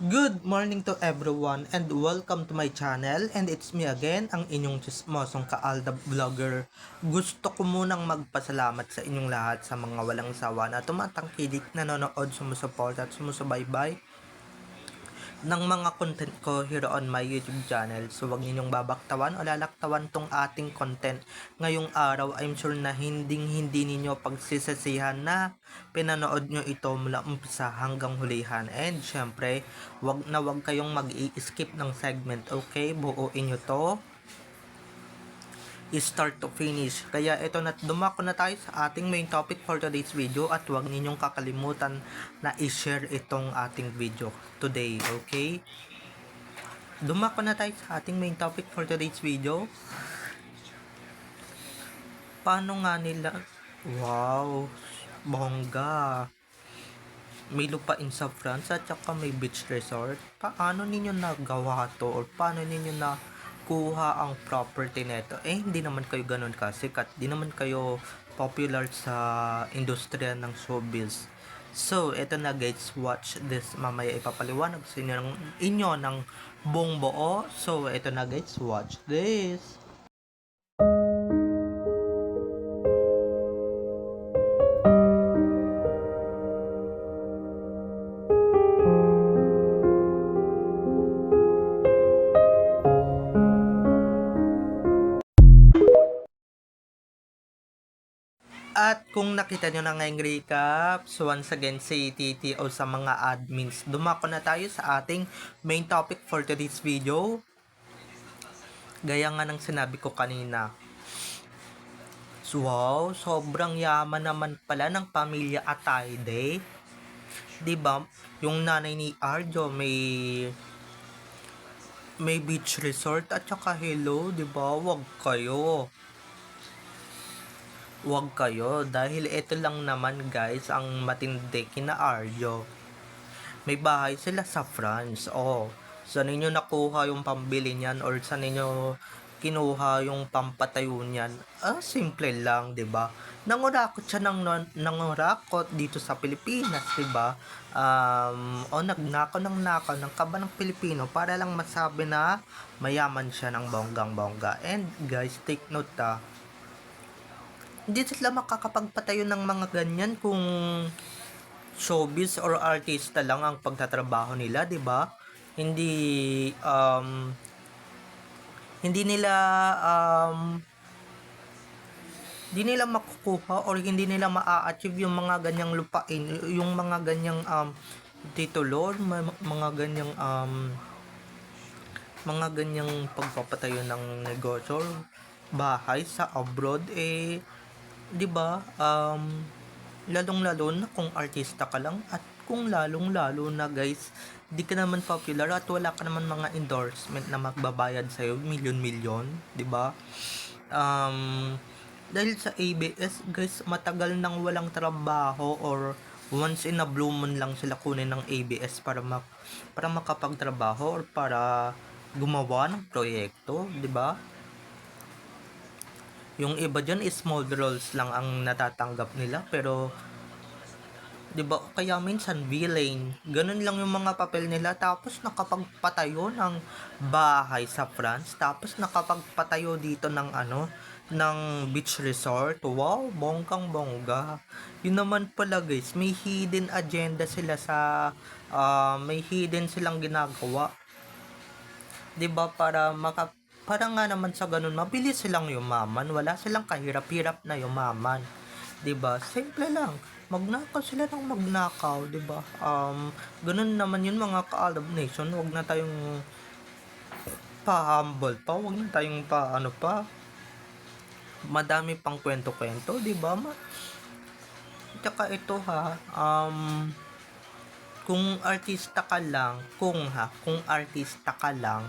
Good morning to everyone and welcome to my channel and it's me again, ang inyong chismosong kaalda vlogger. Gusto ko munang magpasalamat sa inyong lahat sa mga walang sawa na tumatangkilik, nanonood, sumusuport at sumusubaybay ng mga content ko here on my YouTube channel. So wag ninyong babaktawan o lalaktawan tong ating content. Ngayong araw, I'm sure na hinding hindi ninyo pagsisisihan na pinanood nyo ito mula umpisa hanggang hulihan. And syempre, wag na wag kayong mag-i-skip ng segment, okay? Buuin nyo to start to finish. Kaya ito na, dumako na tayo sa ating main topic for today's video at huwag ninyong kakalimutan na i-share itong ating video today, okay? Dumako na tayo sa ating main topic for today's video. Paano nga nila... Wow! Bongga! May lupain sa France at saka may beach resort. Paano ninyo nagawa to or paano ninyo na kuha ang property neto. Eh, hindi naman kayo ganun kasikat. Di naman kayo popular sa industriya ng showbiz. So, eto na guys, watch this. Mamaya ipapaliwanag sa inyo ng, inyo ng buong buo. So, eto na guys, watch this. Kung nakita nyo na ngayong recap, so once again si TTO sa mga admins, dumako na tayo sa ating main topic for today's video. Gaya nga ng sinabi ko kanina. So, wow, sobrang yaman naman pala ng pamilya Atayde. 'Di ba? Yung nanay ni Arjo may may beach resort at saka hello, 'di ba? Wag kayo. Huwag kayo dahil ito lang naman guys ang matindi kina Arjo. May bahay sila sa France. Oh, saan ninyo nakuha yung pambili niyan or saan ninyo kinuha yung pampatayo niyan? Ah, simple lang, 'di ba? Nangurakot siya ng nangurakot dito sa Pilipinas, 'di ba? Um, o nagnako ng nako ng kaba ng Pilipino para lang masabi na mayaman siya ng bonggang-bongga. And guys, take note ah, hindi sila makakapagpatayo ng mga ganyan kung showbiz or artista lang ang pagtatrabaho nila, 'di ba? Hindi um hindi nila um hindi nila makukuha or hindi nila maa-achieve yung mga ganyang lupain, yung mga ganyang um titulo, mga ganyang um mga ganyang pagpapatayo ng negosyo bahay sa abroad eh 'di ba? Um lalong-lalo na kung artista ka lang at kung lalong-lalo na guys, di ka naman popular at wala ka naman mga endorsement na magbabayad sa iyo milyon-milyon, 'di ba? Um dahil sa ABS, guys, matagal nang walang trabaho or once in a blue moon lang sila kunin ng ABS para mak para makapagtrabaho or para gumawa ng proyekto, 'di ba? Yung iba dyan is small roles lang ang natatanggap nila pero 'di ba kaya minsan villain ganun lang yung mga papel nila tapos nakapagpatayo ng bahay sa France tapos nakapagpatayo dito ng ano ng beach resort. Wow bongkang bongga. Yun naman pala guys may hidden agenda sila sa uh, may hidden silang ginagawa. 'di ba para maka para nga naman sa ganun mabilis silang yumaman. Wala silang kahirap-hirap na yumaman. Ba simple lang. Magnakaw sila ng magnakaw ba um ganun naman yun mga ka-Arab nation. Wag na tayong pa-humble pa. Wag na tayong pa ano pa. Madami pang kwento-kwento ba ma Tsaka ito ha um kung artista ka lang kung ha kung artista ka lang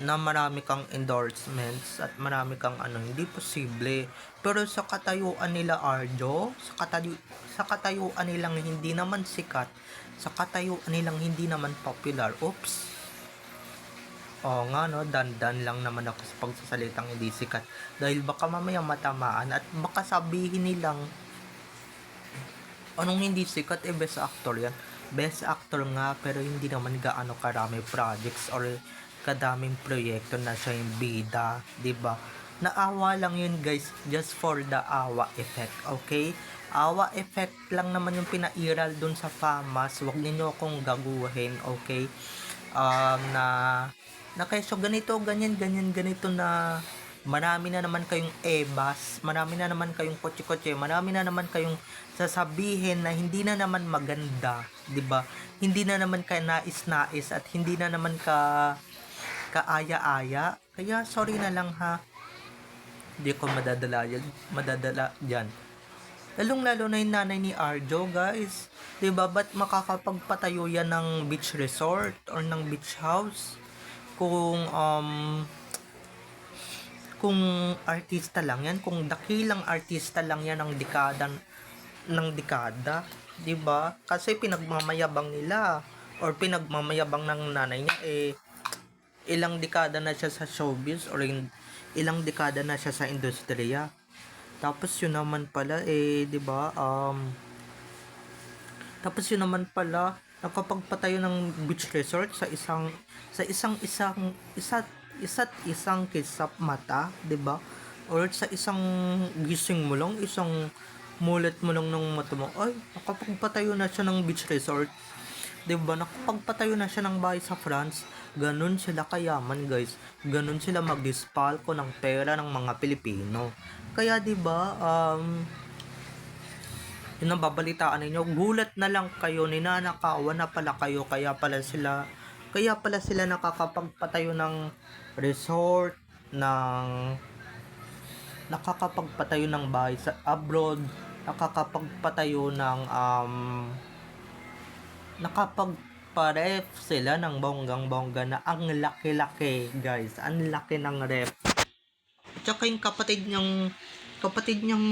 na marami kang endorsements at marami kang ano, hindi posible. Pero sa katayuan nila Arjo, sa, katayu sa katayuan nilang hindi naman sikat, sa katayuan nilang hindi naman popular, oops, Oo nga no, dandan lang naman ako sa pagsasalitang hindi sikat. Dahil baka mamaya matamaan at baka sabihin nilang anong hindi sikat, eh best actor yan. best actor nga pero hindi naman gaano karami projects or kadaming proyekto na siya yung bida, 'di ba? Naawa lang yun guys, just for the awa effect, okay? Awa effect lang naman yung pinairal dun sa famas, wag ninyo akong gaguhin, okay? Um, na, na kesyo ganito, ganyan, ganyan, ganito na marami na naman kayong ebas, marami na naman kayong kotse-kotse, marami na naman kayong sasabihin na hindi na naman maganda, 'di ba? Hindi na naman ka nais-nais at hindi na naman ka kaaya-aya. Kaya sorry na lang ha. Hindi ko madadala yan, madadala diyan. Lalong lalo na yung nanay ni Arjo, guys. ba? Ba't makakapagpatayo yan ng beach resort or ng beach house? Kung um kung artista lang yan, kung dakilang artista lang yan ng dekada ng dekada, 'di ba? Kasi pinagmamayabang nila or pinagmamayabang ng nanay niya eh ilang dekada na siya sa showbiz or in- ilang dekada na siya sa industriya. Tapos yun naman pala eh 'di ba? Um tapos yun naman pala nakapagpatayo ng beach resort sa isang sa isang isang isa't isa't isang kisap mata, 'di ba? Or sa isang gising mo lang, isang mulat mo lang ng mata mo, ay, nakapagpatayo na siya ng beach resort. 'Di ba? Nakapagpatayo na siya ng bahay sa France. Ganun sila kayaman, guys. Ganun sila magdispalko ng pera ng mga Pilipino. Kaya 'di ba, um yun ang babalitaan ninyo. Gulat na lang kayo, ninanakawan na pala kayo, kaya pala sila, kaya pala sila nakakapagpatayo ng resort, ng, nakakapagpatayo ng bahay sa abroad, nakakapagpatayo ng, um, nakapagpa-ref sila ng bonggang-bongga na ang laki-laki, guys. Ang laki ng ref. Tsaka yung kapatid niyang kapatid niyang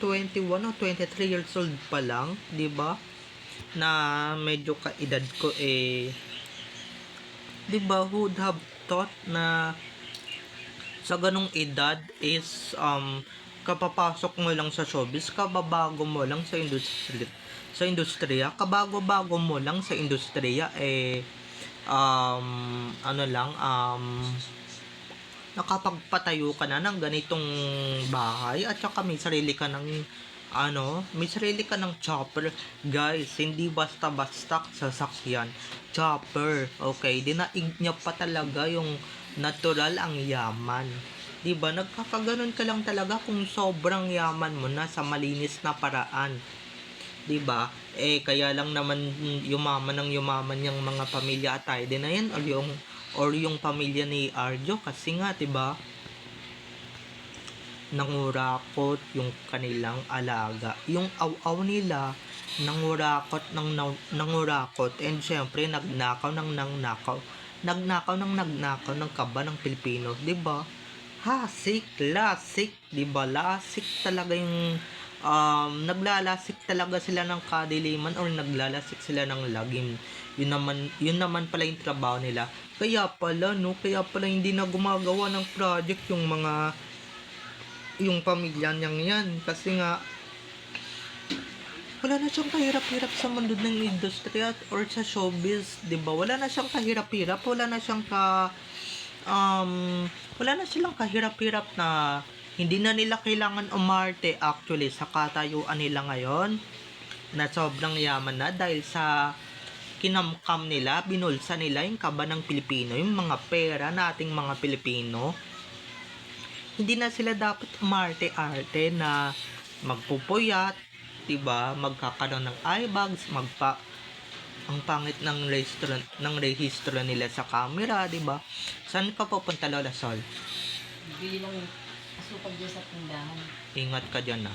21 o 23 years old pa lang, 'di ba? Na medyo kaedad ko eh 'di ba would have thought na sa ganong edad is um kapapasok mo lang sa showbiz, kababago mo lang sa industry sa industriya, kabago-bago mo lang sa industriya eh um ano lang um nakapagpatayo ka na ng ganitong bahay at saka may sarili ka ng ano, may sarili ka ng chopper. Guys, hindi basta-basta sasakyan. Chopper, okay? Dinaig niya pa talaga yung natural ang yaman. 'Di ba? Nagkakaganon ka lang talaga kung sobrang yaman mo na sa malinis na paraan. 'Di ba? Eh kaya lang naman yumaman ng yumaman yung mga pamilya at din na yan or yung or yung pamilya ni Arjo kasi nga 'di ba? Nangurakot yung kanilang alaga. Yung aw-aw nila nangurakot ng nangurakot and syempre nagnakaw ng nangnakaw. Nagnakaw ng nagnakaw ng kaba ng Pilipino, 'di ba? Hasik, lasik, 'di ba? Lasik talaga yung um, naglalasik talaga sila ng kadiliman or naglalasik sila ng lagim. Yun naman, yun naman pala yung trabaho nila. Kaya pala, no? Kaya pala hindi na gumagawa ng project yung mga yung pamilya niyang yan. Kasi nga, wala na siyang kahirap-hirap sa mundo ng industriya or sa showbiz, 'di ba? Wala na siyang kahirap-hirap, wala na siyang ka um wala na silang kahirap-hirap na hindi na nila kailangan umarte actually sa katayuan nila ngayon na sobrang yaman na dahil sa kinamkam nila, binulsa nila yung kaba ng Pilipino, yung mga pera nating mga Pilipino. Hindi na sila dapat umarte-arte na magpupuyat, 'di ba? Magkakaroon ng eye bags, magpa ang pangit ng rehistro ng rehistro nila sa camera, 'di ba? Saan ka pupunta Lola Sol? Bili dyan sa tindahan. Ingat ka dyan na.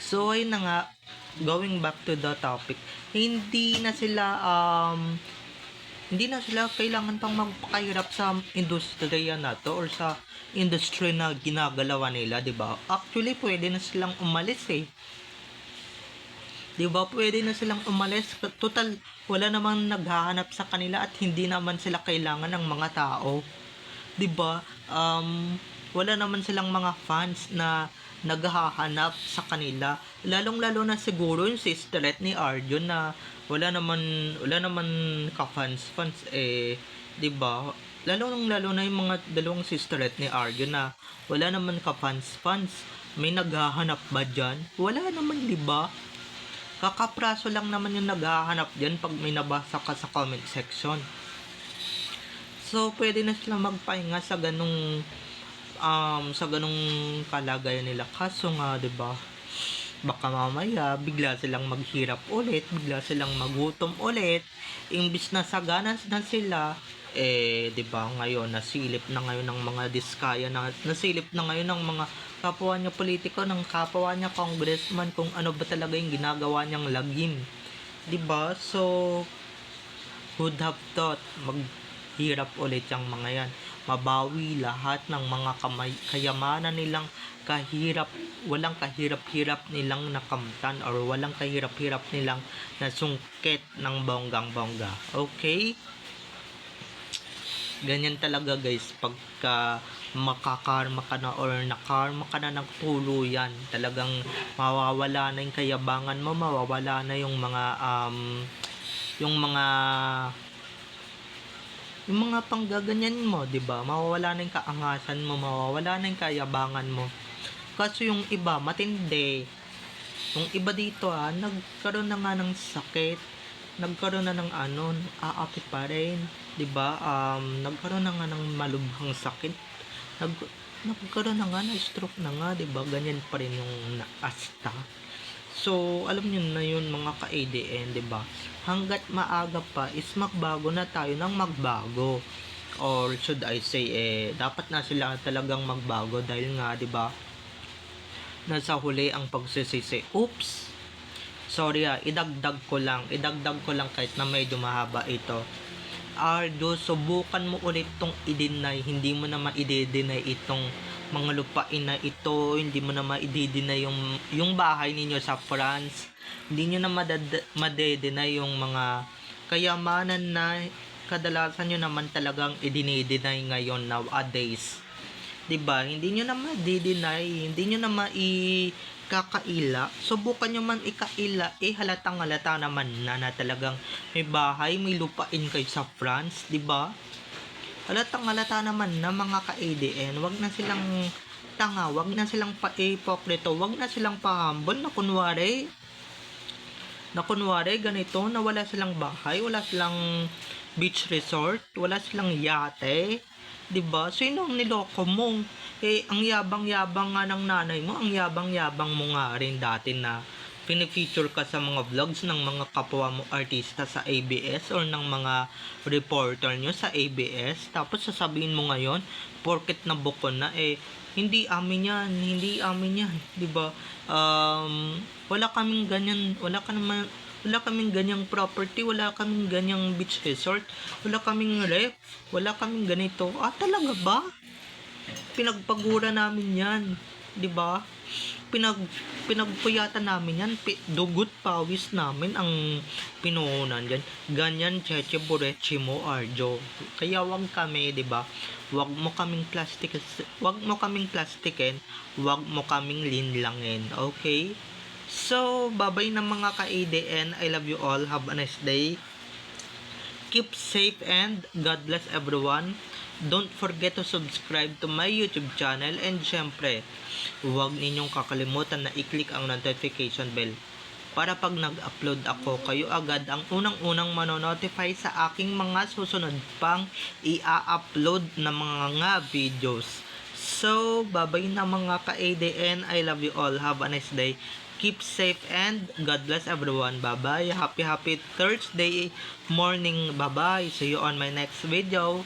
So, ayun na nga, going back to the topic, hindi na sila, um, hindi na sila kailangan pang magpakahirap sa industriya na to or sa industry na ginagalawa nila, di ba? Actually, pwede na silang umalis eh. Di ba? Pwede na silang umalis. Total, wala namang naghahanap sa kanila at hindi naman sila kailangan ng mga tao. Di ba? Um, wala naman silang mga fans na naghahanap sa kanila. Lalong-lalo na siguro yung sisterette ni Arjun na wala naman wala naman ka-fans fans eh 'di ba? Lalong-lalo na yung mga dalawang sisterette ni Arjun na wala naman ka-fans fans. May naghahanap ba dyan? Wala naman, 'di ba? Kakapraso lang naman yung naghahanap dyan pag may nabasa ka sa comment section. So, pwede na sila magpahinga sa ganong um, sa ganong kalagayan nila. Kaso nga, 'di ba? Baka mamaya bigla silang maghirap ulit, bigla silang magutom ulit. Imbis na sagana na sila, eh, 'di ba? Ngayon nasilip na ngayon ng mga diskaya na nasilip na ngayon ng mga kapwa niya politiko, ng kapwa niya congressman kung ano ba talaga yung ginagawa niyang lagim. 'Di ba? So would have thought maghirap ulit yung mga yan. Mabawi lahat ng mga kamay, kayamanan nilang kahirap, walang kahirap-hirap nilang nakamtan or walang kahirap-hirap nilang nasungkit ng bonggang-bongga. Okay? Ganyan talaga guys, pagka makakarma ka na or nakarma ka na ng talagang mawawala na yung kayabangan mo, mawawala na yung mga um, yung mga yung mga panggaganyan mo, 'di ba? Mawawala na yung kaangasan mo, mawawala na yung kayabangan mo. Kaso yung iba, matindi. Yung iba dito ah, nagkaroon na nga ng sakit, nagkaroon na ng ano, aapi pa rin, 'di ba? Um, nagkaroon na nga ng malubhang sakit. Nag nagkaroon na nga na stroke na nga, 'di ba? Ganyan pa rin yung naasta. So, alam niyo na yun mga ka-ADN, ba? Hanggat maaga pa is magbago na tayo ng magbago. Or should I say eh dapat na sila talagang magbago dahil nga ba? Nasa huli ang pagsisisi. Oops. Sorry ah, idagdag ko lang. Idagdag ko lang kahit na medyo mahaba ito. Ardo, subukan mo ulit tong i-deny. Hindi mo na ma-i-deny itong mga lupain na ito. Hindi mo na ma-i-deny yung, yung bahay ninyo sa France. Hindi nyo na madad- made-deny yung mga kayamanan na kadalasan nyo naman talagang i-deny ngayon nowadays. 'di ba? Hindi niyo na ma-deny, hindi niyo na maikakaila. Subukan niyo man ikaila, eh halatang halata naman na, na talagang may bahay, may lupain kayo sa France, 'di ba? Halatang halata naman na mga ka-ADN, wag na silang tanga, wag na silang pa-ipokrito, wag na silang pa-humble na kunwari na kunwari ganito na wala silang bahay, wala silang beach resort, wala silang yate, 'di ba? Sino ang niloko mo? Eh ang yabang-yabang nga ng nanay mo, ang yabang-yabang mo nga rin dati na pinifeature ka sa mga vlogs ng mga kapwa mo artista sa ABS or ng mga reporter nyo sa ABS tapos sasabihin mo ngayon porket nabuko na eh hindi amin yan hindi amin yan 'di ba um, wala kaming ganyan wala ka naman wala kaming ganyang property, wala kaming ganyang beach resort, wala kaming ref, wala kaming ganito. Ah, talaga ba? Pinagpagura namin yan, 'di ba? Pinag pinagpuyatan namin yan, pi, dugot pawis namin ang pinuhunan yan. Ganyan cheche bureche mo arjo. Kaya wag kami, 'di ba? Wag mo kaming plastic, wag mo kaming plastikin, wag mo kaming linlangin, okay? So, babay ng mga ka-ADN. I love you all. Have a nice day. Keep safe and God bless everyone. Don't forget to subscribe to my YouTube channel and syempre, huwag ninyong kakalimutan na i-click ang notification bell para pag nag-upload ako, kayo agad ang unang-unang manonotify sa aking mga susunod pang i-upload na mga nga videos. So, babay na mga ka-ADN. I love you all. Have a nice day. Keep safe and God bless everyone. Bye-bye. Happy, happy Thursday morning. Bye-bye. See you on my next video.